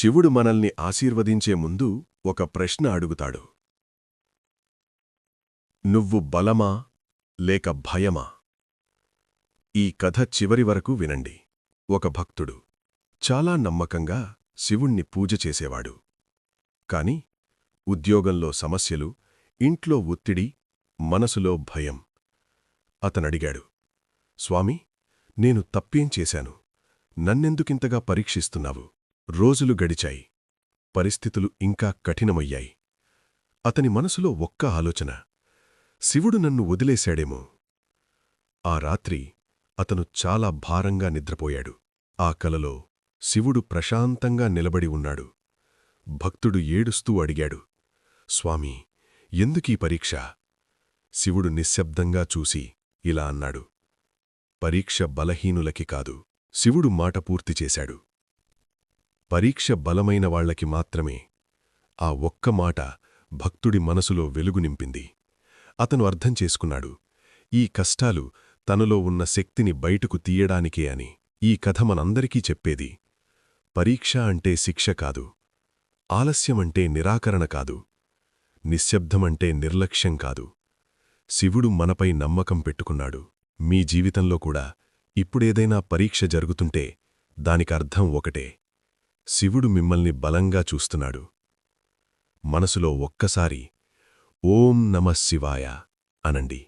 శివుడు మనల్ని ఆశీర్వదించే ముందు ఒక ప్రశ్న అడుగుతాడు. నువ్వు బలమా లేక భయమా? ఈ కథ చివరి వరకు వినండి. ఒక భక్తుడు చాలా నమ్మకంగా శివుణ్ణి పూజ చేసేవాడు. కాని ఉద్యోగంలో సమస్యలు ఇంట్లో ఒత్తిడి మనసులో భయం. అతనడిగాడు స్వామి నేను తప్పేం చేశాను? నన్నెందుకింతగా పరీక్షిస్తున్నావు? రోజులు గడిచాయి. పరిస్థితులు ఇంకా కఠినమయ్యాయి. అతని మనసులో ఒక్క ఆలోచన. శివుడు నన్ను వదిలేశాడేమో. ఆ రాత్రి అతను చాలా భారంగా నిద్రపోయాడు. ఆ కలలో శివుడు ప్రశాంతంగా నిలబడి ఉన్నాడు. భక్తుడు ఏడుస్తూ అడిగాడు స్వామీ ఎందుకీ పరీక్ష? శివుడు నిశ్శబ్దంగా చూసి ఇలా అన్నాడు పరీక్ష బలహీనులకి కాదు. శివుడు మాట పూర్తి చేశాడు. పరీక్ష బలమైన వాళ్ళకి మాత్రమే ఆ ఒక్క మాట భక్తుడి మనసులో వెలుగు నింపింది. అతను అర్థం చేసుకున్నాడు ఈ కష్టాలు తనలో ఉన్న శక్తిని బయటకు తీయడానికే అని ఈ కథ మనందరికీ చెప్పేది. పరీక్ష అంటే శిక్ష కాదు ఆలస్యమంటే నిరాకరణ కాదు నిశ్శబ్దమంటే నిర్లక్ష్యం కాదు. శివుడు మనపై నమ్మకం పెట్టుకున్నాడు. మీ జీవితంలో కూడా ఇప్పుడేదైనా పరీక్ష జరుగుతుంటే దానికర్థం ఒకటే శివుడు మిమ్మల్ని బలంగా చూస్తున్నాడు. మనసులో ఒక్కసారి ఓం నమ శివాయ అనండి.